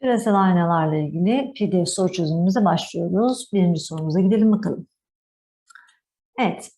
Küresel aynalarla ilgili PDF soru çözümümüze başlıyoruz. Birinci sorumuza gidelim bakalım. Evet.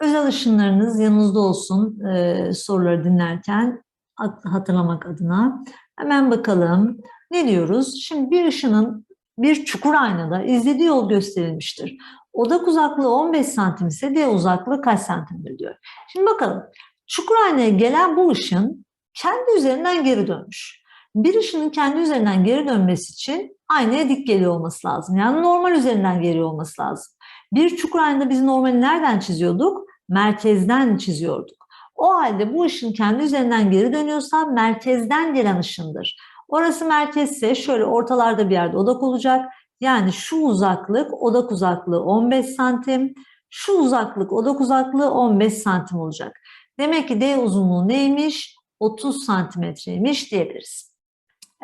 Özel ışınlarınız yanınızda olsun e, soruları dinlerken hat- hatırlamak adına. Hemen bakalım. Ne diyoruz? Şimdi bir ışının bir çukur aynada izlediği yol gösterilmiştir. Odak uzaklığı 15 santim ise D uzaklığı kaç santimdir diyor. Şimdi bakalım. Çukur aynaya gelen bu ışın kendi üzerinden geri dönmüş. Bir ışının kendi üzerinden geri dönmesi için aynaya dik geliyor olması lazım. Yani normal üzerinden geliyor olması lazım. Bir çukur aynada biz normali nereden çiziyorduk? Merkezden çiziyorduk. O halde bu ışın kendi üzerinden geri dönüyorsa merkezden gelen ışındır. Orası merkezse şöyle ortalarda bir yerde odak olacak. Yani şu uzaklık odak uzaklığı 15 santim. Şu uzaklık odak uzaklığı 15 santim olacak. Demek ki D uzunluğu neymiş? 30 santimetreymiş diyebiliriz.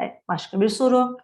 Evet, başka bir soru.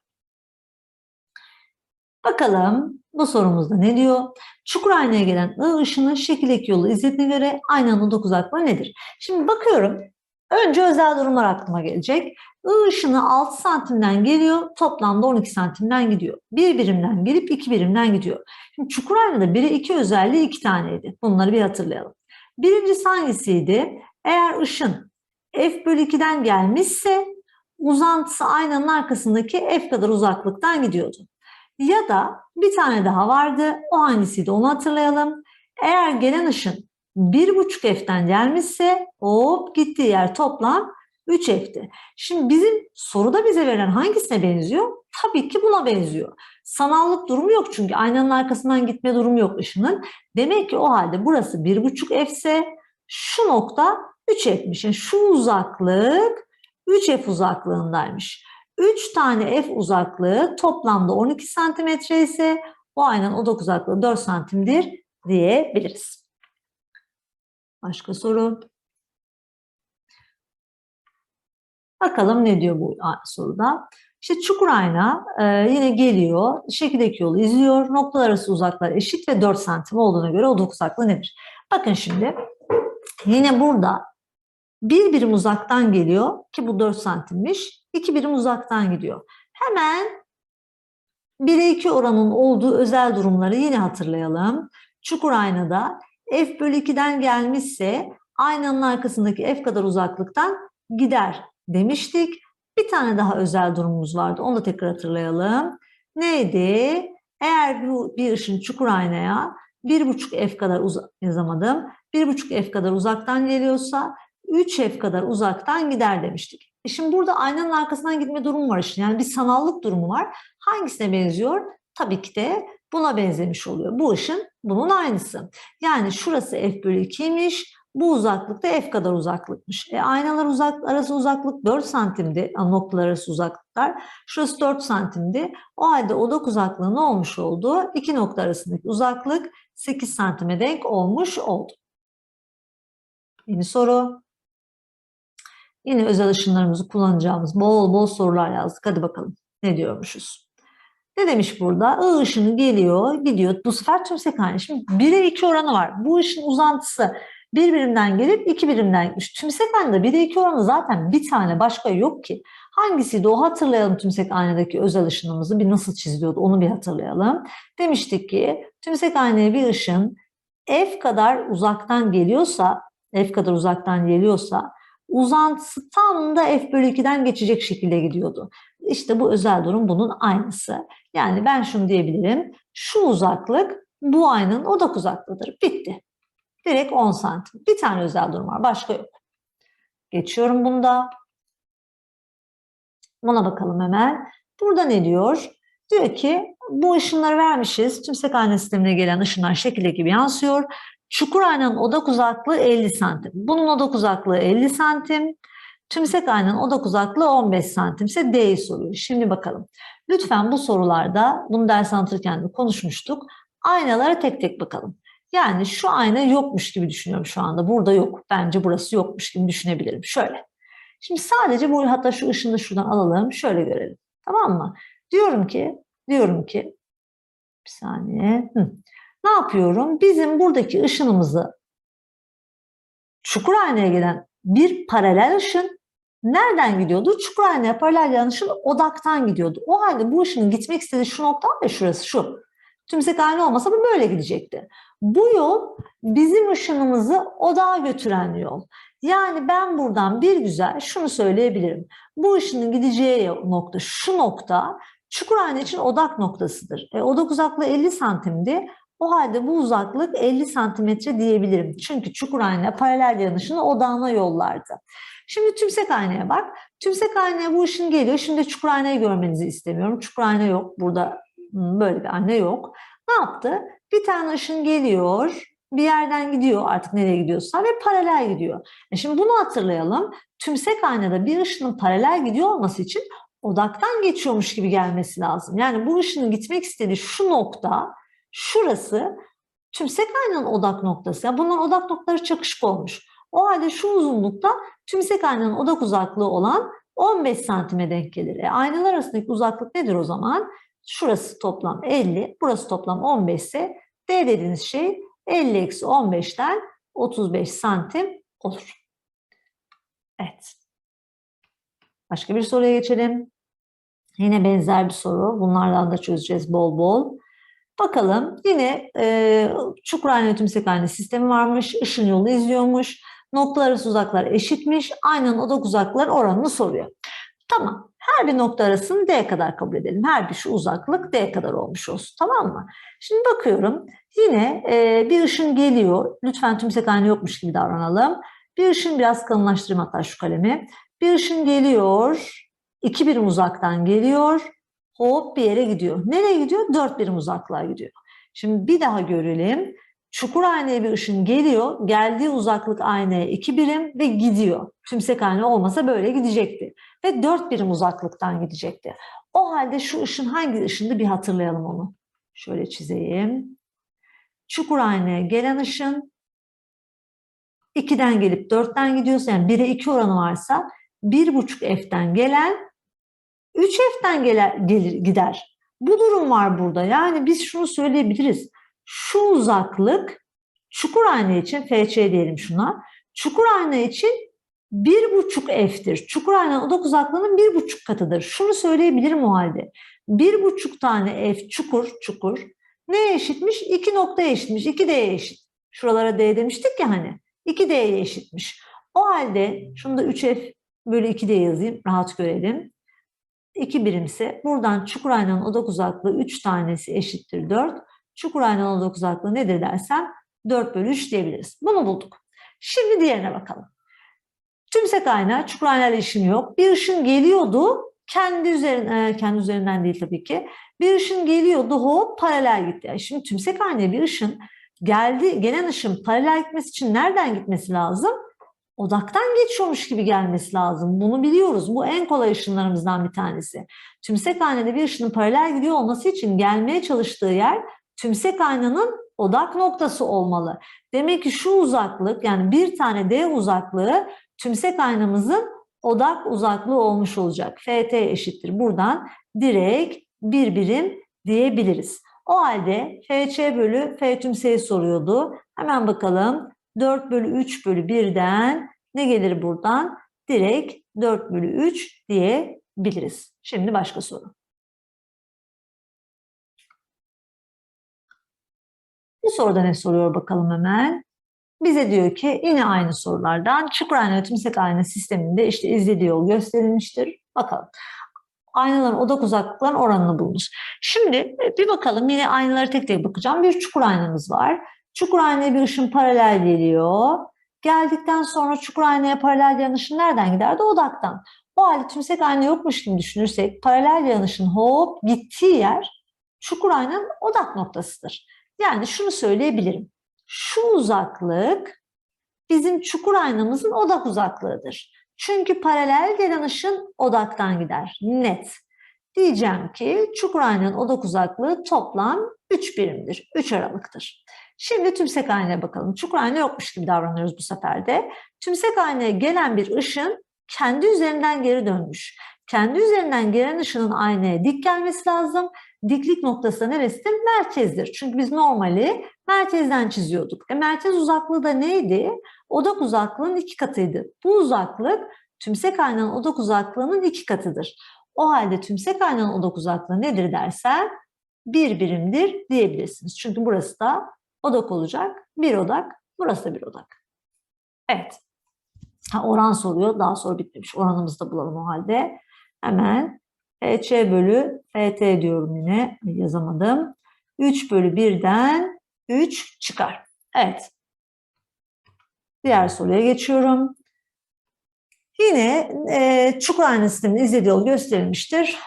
Bakalım bu sorumuzda ne diyor? Çukur aynaya gelen I ışının şekildeki yolu izlediğine göre aynanın odak uzaklığı nedir? Şimdi bakıyorum. Önce özel durumlar aklıma gelecek. I ışını 6 santimden geliyor, toplamda 12 santimden gidiyor. Bir birimden gelip iki birimden gidiyor. Şimdi çukur aynada 1'e 2 özelliği 2 taneydi. Bunları bir hatırlayalım. Birincisi hangisiydi? Eğer ışın f bölü 2'den gelmişse uzantısı aynanın arkasındaki f kadar uzaklıktan gidiyordu. Ya da bir tane daha vardı. O hangisiydi onu hatırlayalım. Eğer gelen ışın 1,5 f'ten gelmişse hop gittiği yer toplam 3 f'ti. Şimdi bizim soruda bize verilen hangisine benziyor? Tabii ki buna benziyor. Sanallık durumu yok çünkü aynanın arkasından gitme durumu yok ışının. Demek ki o halde burası 1,5 f ise şu nokta 3 f'miş. Yani şu uzaklık 3 f uzaklığındaymış. 3 tane f uzaklığı toplamda 12 santimetre ise bu aynanın odak uzaklığı 4 santimdir diyebiliriz. Başka soru. Bakalım ne diyor bu soruda. İşte çukur ayna e, yine geliyor, şekildeki yolu izliyor. Noktalar arası uzaklar eşit ve 4 santim olduğuna göre odak uzaklığı nedir? Bakın şimdi yine burada bir birim uzaktan geliyor ki bu 4 santimmiş. 2 birim uzaktan gidiyor. Hemen 1'e 2 oranın olduğu özel durumları yine hatırlayalım. Çukur aynada f bölü 2'den gelmişse aynanın arkasındaki f kadar uzaklıktan gider demiştik. Bir tane daha özel durumumuz vardı. Onu da tekrar hatırlayalım. Neydi? Eğer bu bir ışın çukur aynaya 1,5 f kadar uzak yazamadım. 1,5 f kadar uzaktan geliyorsa 3 f kadar uzaktan gider demiştik. E şimdi burada aynanın arkasından gitme durumu var işte. Yani bir sanallık durumu var. Hangisine benziyor? Tabii ki de buna benzemiş oluyor. Bu ışın bunun aynısı. Yani şurası f bölü 2'ymiş. Bu uzaklık da f kadar uzaklıkmış. E, aynalar uzak, arası uzaklık 4 santimdi. Noktalar arası uzaklıklar. Şurası 4 santimdi. O halde odak uzaklığı ne olmuş oldu? İki nokta arasındaki uzaklık 8 santime denk olmuş oldu. Yeni soru. Yine özel ışınlarımızı kullanacağımız bol bol sorular yazdık. Hadi bakalım ne diyormuşuz. Ne demiş burada? I ışını geliyor, gidiyor. Bu sefer tümsek aynı. Şimdi 1'e 2 oranı var. Bu ışın uzantısı bir birimden gelip iki birimden gitmiş. Tümsek aynada 1'e 2 oranı zaten bir tane başka yok ki. Hangisiydi o hatırlayalım tümsek aynadaki özel ışınımızı bir nasıl çiziliyordu onu bir hatırlayalım. Demiştik ki tümsek aynaya bir ışın f kadar uzaktan geliyorsa f kadar uzaktan geliyorsa uzantısı tam da f bölü 2'den geçecek şekilde gidiyordu. İşte bu özel durum bunun aynısı. Yani ben şunu diyebilirim. Şu uzaklık bu aynanın odak uzaklığıdır. Bitti. Direkt 10 santim. Bir tane özel durum var. Başka yok. Geçiyorum bunda. Buna bakalım hemen. Burada ne diyor? Diyor ki bu ışınları vermişiz. Tümsek ayna sistemine gelen ışınlar şekilde gibi yansıyor. Çukur aynanın odak uzaklığı 50 santim. Bunun odak uzaklığı 50 santim. Tümsek aynanın odak uzaklığı 15 santim ise D'yi soruyor. Şimdi bakalım. Lütfen bu sorularda, bunu ders anlatırken de konuşmuştuk. Aynalara tek tek bakalım. Yani şu ayna yokmuş gibi düşünüyorum şu anda. Burada yok. Bence burası yokmuş gibi düşünebilirim. Şöyle. Şimdi sadece bu hatta şu ışını da şuradan alalım. Şöyle görelim. Tamam mı? Diyorum ki, diyorum ki bir saniye. Hı. Ne yapıyorum? Bizim buradaki ışınımızı çukur aynaya gelen bir paralel ışın Nereden gidiyordu? Çukur aynaya paralel yanışın odaktan gidiyordu. O halde bu ışının gitmek istediği şu nokta ya şurası şu. Tümsek aynı olmasa bu böyle gidecekti. Bu yol bizim ışınımızı odağa götüren yol. Yani ben buradan bir güzel şunu söyleyebilirim. Bu ışının gideceği nokta şu nokta çukur ayna için odak noktasıdır. E, odak uzaklığı 50 santimdi. O halde bu uzaklık 50 santimetre diyebilirim. Çünkü çukur ayna paralel yanışını odağına yollardı. Şimdi tümsek aynaya bak. Tümsek aynaya bu ışın geliyor. Şimdi çukur aynayı görmenizi istemiyorum. Çukur ayna yok. Burada hmm, böyle bir ayna yok. Ne yaptı? Bir tane ışın geliyor. Bir yerden gidiyor artık nereye gidiyorsa ve paralel gidiyor. E şimdi bunu hatırlayalım. Tümsek aynada bir ışının paralel gidiyor olması için odaktan geçiyormuş gibi gelmesi lazım. Yani bu ışının gitmek istediği şu nokta, şurası tümsek aynanın odak noktası. Yani bunların odak noktaları çakışık olmuş. O halde şu uzunlukta tümsek aynanın odak uzaklığı olan 15 santime denk gelir. E, aynalar arasındaki uzaklık nedir o zaman? Şurası toplam 50, burası toplam 15 ise D dediğiniz şey 50 eksi 15'ten 35 santim olur. Evet. Başka bir soruya geçelim. Yine benzer bir soru. Bunlardan da çözeceğiz bol bol. Bakalım yine e, çukur ayna tümsek ayna sistemi varmış. Işın yolu izliyormuş. Noktalar arası uzaklar eşitmiş. Aynanın odak uzaklıkları oranını soruyor. Tamam. Her bir nokta arasını D kadar kabul edelim. Her bir şu uzaklık D kadar olmuş olsun. Tamam mı? Şimdi bakıyorum. Yine e, bir ışın geliyor. Lütfen tümsek ayna yokmuş gibi davranalım. Bir ışın biraz kalınlaştırayım hatta şu kalemi. Bir ışın geliyor. iki birim uzaktan geliyor. Hop bir yere gidiyor. Nereye gidiyor? Dört birim uzaklığa gidiyor. Şimdi bir daha görelim. Çukur aynaya bir ışın geliyor. Geldiği uzaklık aynaya iki birim ve gidiyor. Tümsek ayna olmasa böyle gidecekti. Ve dört birim uzaklıktan gidecekti. O halde şu ışın hangi ışındı bir hatırlayalım onu. Şöyle çizeyim. Çukur aynaya gelen ışın 2'den gelip 4'ten gidiyorsa yani 1'e 2 oranı varsa 1,5 F'den gelen 3 F'den gelir, gelir, gider. Bu durum var burada. Yani biz şunu söyleyebiliriz. Şu uzaklık çukur ayna için FC diyelim şuna. Çukur ayna için 1,5 F'tir. Çukur aynanın odak uzaklığının 1,5 katıdır. Şunu söyleyebilirim o halde. 1,5 tane F çukur çukur neye eşitmiş? 2 noktaya eşitmiş. 2D'ye eşit. Şuralara D demiştik ya hani. 2D'ye eşitmiş. O halde şunu da 3F bölü 2D yazayım. Rahat görelim. 2 birimse buradan çukur aynanın odak uzaklığı 3 tanesi eşittir 4. Çukur aynanın odak uzaklığı nedir dersem 4 bölü 3 diyebiliriz. Bunu bulduk. Şimdi diğerine bakalım. Tümsek ayna, çukur aynayla işim yok. Bir ışın geliyordu. Kendi üzerinden, kendi üzerinden değil tabii ki. Bir ışın geliyordu hop paralel gitti. Yani şimdi tümsek aynaya bir ışın geldi, gelen ışın paralel gitmesi için nereden gitmesi lazım? Odaktan geçiyormuş gibi gelmesi lazım. Bunu biliyoruz. Bu en kolay ışınlarımızdan bir tanesi. Tümsek aynada bir ışının paralel gidiyor olması için gelmeye çalıştığı yer tümsek aynanın odak noktası olmalı. Demek ki şu uzaklık yani bir tane D uzaklığı tümsek aynamızın odak uzaklığı olmuş olacak. FT eşittir. Buradan direkt bir birim diyebiliriz. O halde FC bölü F tümseyi soruyordu. Hemen bakalım. 4 bölü 3 bölü 1'den ne gelir buradan? Direkt 4 bölü 3 diyebiliriz. Şimdi başka soru. Bu soruda ne soruyor bakalım hemen. Bize diyor ki yine aynı sorulardan çukur ayna ve tümsek ayna sisteminde işte izlediği yol gösterilmiştir. Bakalım. Aynaların odak uzaklıklarının oranını bulmuş. Şimdi bir bakalım yine aynaları tek tek bakacağım. Bir çukur aynamız var. Çukur aynaya bir ışın paralel geliyor. Geldikten sonra çukur aynaya paralel yanışın nereden giderdi? Odaktan. O halde tümsek ayna yokmuş gibi düşünürsek paralel yanışın hop gittiği yer çukur aynanın odak noktasıdır. Yani şunu söyleyebilirim. Şu uzaklık bizim çukur aynamızın odak uzaklığıdır. Çünkü paralel gelen ışın odaktan gider. Net. Diyeceğim ki çukur aynanın odak uzaklığı toplam 3 birimdir. 3 aralıktır. Şimdi tümsek aynaya bakalım. Çukur ayna yokmuş gibi davranıyoruz bu sefer de. Tümsek aynaya gelen bir ışın kendi üzerinden geri dönmüş. Kendi üzerinden gelen ışının aynaya dik gelmesi lazım. Diklik noktası neresidir? Merkezdir. Çünkü biz normali merkezden çiziyorduk. E merkez uzaklığı da neydi? Odak uzaklığının iki katıydı. Bu uzaklık tümsek aynanın odak uzaklığının iki katıdır. O halde tümsek aynanın odak uzaklığı nedir dersen bir birimdir diyebilirsiniz. Çünkü burası da odak olacak. Bir odak, burası da bir odak. Evet. Ha, oran soruyor. Daha sonra bitmemiş. Oranımızı da bulalım o halde. Hemen FC bölü FT diyorum yine. Yazamadım. 3 bölü 1'den 3 çıkar. Evet. Diğer soruya geçiyorum. Yine e, çukur ayna sisteminin izlediği yol gösterilmiştir.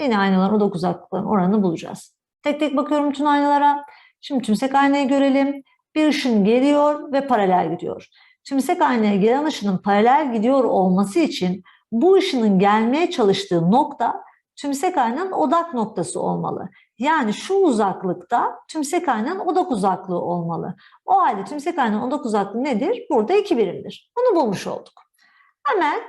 Yine aynaların odak uzaklıklarının oranını bulacağız. Tek tek bakıyorum bütün aynalara. Şimdi tümsek aynayı görelim. Bir ışın geliyor ve paralel gidiyor. Tümsek aynaya gelen ışının paralel gidiyor olması için bu ışının gelmeye çalıştığı nokta tümsek aynanın odak noktası olmalı. Yani şu uzaklıkta tümsek aynanın odak uzaklığı olmalı. O halde tümsek aynanın odak uzaklığı nedir? Burada iki birimdir. Bunu bulmuş olduk. Hemen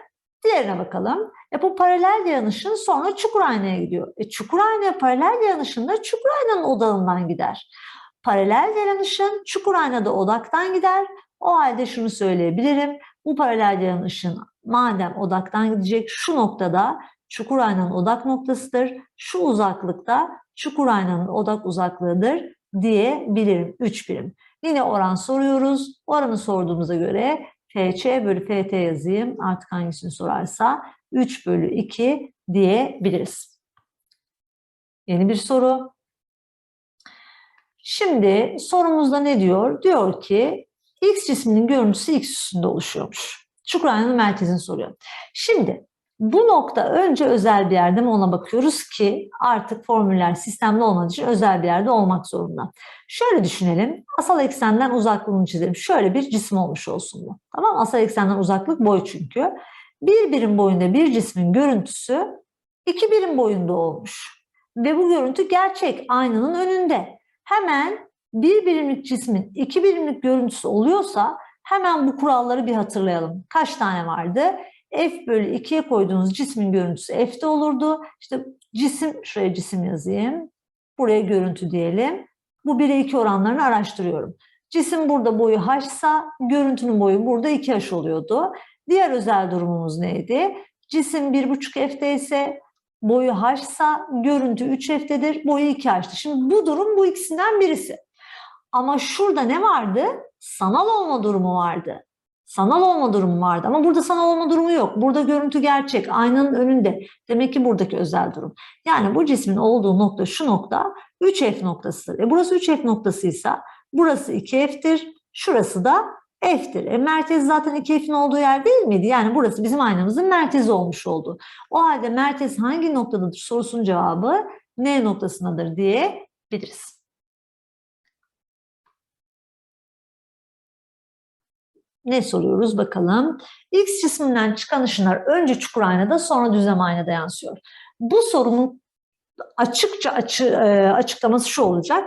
diğerine bakalım. E bu paralel yanışın sonra çukur aynaya gidiyor. E çukur aynaya paralel yanışında çukur aynanın odağından gider. Paralel yanışın çukur aynada odaktan gider. O halde şunu söyleyebilirim. Bu paralel yanışın madem odaktan gidecek şu noktada çukur aynanın odak noktasıdır. Şu uzaklıkta çukur aynanın odak uzaklığıdır diyebilirim. 3 birim. Yine oran soruyoruz. Oranı sorduğumuza göre FC bölü FT yazayım. Artık hangisini sorarsa 3 bölü 2 diyebiliriz. Yeni bir soru. Şimdi sorumuzda ne diyor? Diyor ki X cisminin görüntüsü X üstünde oluşuyormuş. Çukur aynanın merkezini soruyor. Şimdi bu nokta önce özel bir yerde mi ona bakıyoruz ki artık formüller sistemli olmadığı için özel bir yerde olmak zorunda. Şöyle düşünelim. Asal eksenden uzaklığını çizelim. Şöyle bir cisim olmuş olsun bu. Tamam Asal eksenden uzaklık boy çünkü. Bir birim boyunda bir cismin görüntüsü iki birim boyunda olmuş. Ve bu görüntü gerçek aynanın önünde. Hemen bir birimlik cismin iki birimlik görüntüsü oluyorsa hemen bu kuralları bir hatırlayalım. Kaç tane vardı? F bölü 2'ye koyduğunuz cismin görüntüsü F'de olurdu. İşte cisim, şuraya cisim yazayım. Buraya görüntü diyelim. Bu 1'e 2 oranlarını araştırıyorum. Cisim burada boyu h'sa görüntünün boyu burada 2h oluyordu. Diğer özel durumumuz neydi? Cisim 1,5 f'te ise boyu h'sa görüntü 3 f'tedir, boyu 2h'tı. Şimdi bu durum bu ikisinden birisi. Ama şurada ne vardı? Sanal olma durumu vardı. Sanal olma durumu vardı ama burada sanal olma durumu yok. Burada görüntü gerçek, aynanın önünde. Demek ki buradaki özel durum. Yani bu cismin olduğu nokta şu nokta 3F noktasıdır. E burası 3F noktasıysa burası 2F'tir, şurası da F'tir. E merkez zaten 2F'in olduğu yer değil miydi? Yani burası bizim aynamızın merkezi olmuş oldu. O halde merkez hangi noktadadır sorusunun cevabı N noktasındadır diyebiliriz. ne soruyoruz bakalım. X cisminden çıkan ışınlar önce çukur aynada sonra düzlem aynada yansıyor. Bu sorunun açıkça açı, e, açıklaması şu olacak.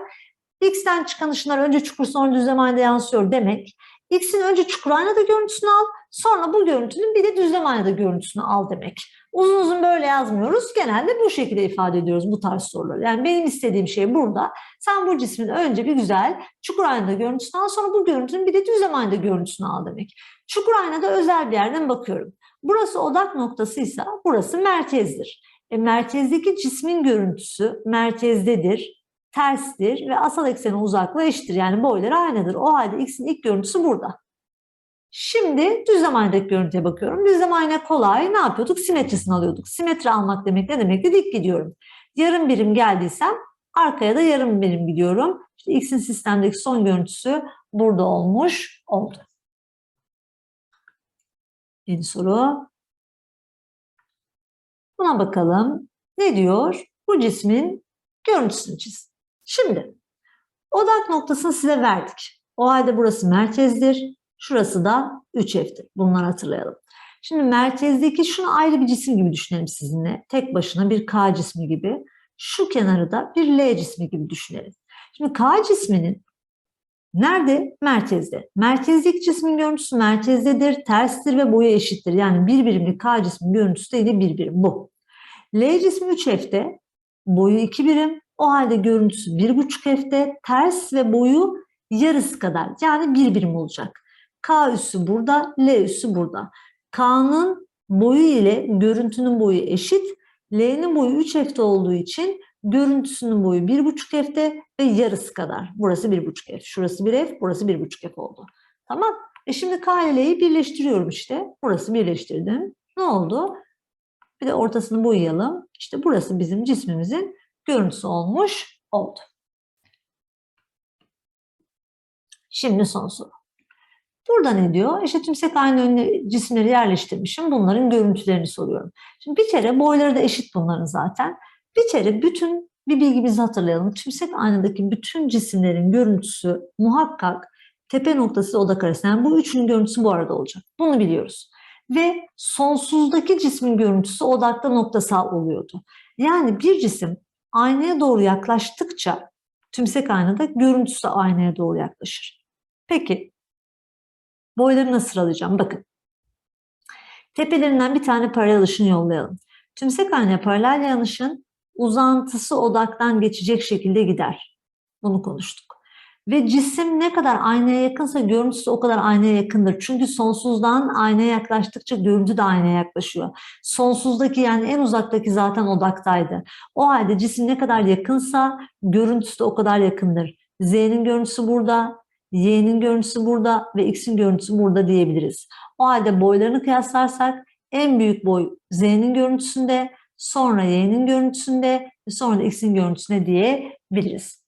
X'ten çıkan ışınlar önce çukur sonra düzlem aynada yansıyor demek. X'in önce çukur aynada görüntüsünü al, sonra bu görüntünün bir de düzlem aynada görüntüsünü al demek. Uzun uzun böyle yazmıyoruz. Genelde bu şekilde ifade ediyoruz bu tarz soruları. Yani benim istediğim şey burada. Sen bu cismin önce bir güzel çukur aynada görüntüsünü al, sonra bu görüntünün bir de düzlem aynada görüntüsünü al demek. Çukur aynada özel bir yerden bakıyorum. Burası odak noktasıysa burası merkezdir. E, merkezdeki cismin görüntüsü merkezdedir, terstir ve asal ekseni uzaklığı eşittir. Yani boyları aynıdır. O halde x'in ilk görüntüsü burada. Şimdi düzlem aynadaki görüntüye bakıyorum. Düzlem ayna kolay. Ne yapıyorduk? Simetrisini alıyorduk. Simetri almak demek ne demekti? Dik gidiyorum. Yarım birim geldiysem arkaya da yarım birim gidiyorum. İşte x'in sistemdeki son görüntüsü burada olmuş oldu. Yeni soru. Buna bakalım. Ne diyor? Bu cismin görüntüsünü çiz. Şimdi odak noktasını size verdik. O halde burası merkezdir. Şurası da 3F'tir. Bunları hatırlayalım. Şimdi merkezdeki şunu ayrı bir cisim gibi düşünelim sizinle. Tek başına bir K cismi gibi. Şu kenarı da bir L cismi gibi düşünelim. Şimdi K cisminin nerede? Merkezde. Merkezdeki cismin görüntüsü merkezdedir, terstir ve boyu eşittir. Yani bir birimlik K cismin görüntüsü de yine bir birim bu. L cismi 3F'te, boyu 2 birim. O halde görüntüsü 1,5 F'te, ters ve boyu yarısı kadar yani bir birim olacak. K üssü burada, L üssü burada. K'nın boyu ile görüntünün boyu eşit. L'nin boyu 3F'de olduğu için görüntüsünün boyu 1,5 F'de ve yarısı kadar. Burası 1,5 F. Şurası 1 F, burası 1,5 F oldu. Tamam. E şimdi K ile L'yi birleştiriyorum işte. Burası birleştirdim. Ne oldu? Bir de ortasını boyayalım. İşte burası bizim cismimizin görüntüsü olmuş oldu. Şimdi son soru. Burada ne diyor? İşte tümsek aynı önüne cisimleri yerleştirmişim. Bunların görüntülerini soruyorum. Şimdi bir kere boyları da eşit bunların zaten. Bir kere bütün bir bilgimizi hatırlayalım. Tümsek aynadaki bütün cisimlerin görüntüsü muhakkak tepe noktası odak arası. Yani bu üçünün görüntüsü bu arada olacak. Bunu biliyoruz. Ve sonsuzdaki cismin görüntüsü odakta noktasal oluyordu. Yani bir cisim aynaya doğru yaklaştıkça tümsek aynada görüntüsü aynaya doğru yaklaşır. Peki boyları nasıl sıralayacağım? Bakın. Tepelerinden bir tane paralel ışın yollayalım. Tümsek aynaya paralel yanışın uzantısı odaktan geçecek şekilde gider. Bunu konuştuk. Ve cisim ne kadar aynaya yakınsa görüntüsü o kadar aynaya yakındır. Çünkü sonsuzdan aynaya yaklaştıkça görüntü de aynaya yaklaşıyor. Sonsuzdaki yani en uzaktaki zaten odaktaydı. O halde cisim ne kadar yakınsa görüntüsü de o kadar yakındır. Z'nin görüntüsü burada, Y'nin görüntüsü burada ve X'in görüntüsü burada diyebiliriz. O halde boylarını kıyaslarsak en büyük boy Z'nin görüntüsünde, sonra Y'nin görüntüsünde ve sonra da X'in görüntüsünde diyebiliriz.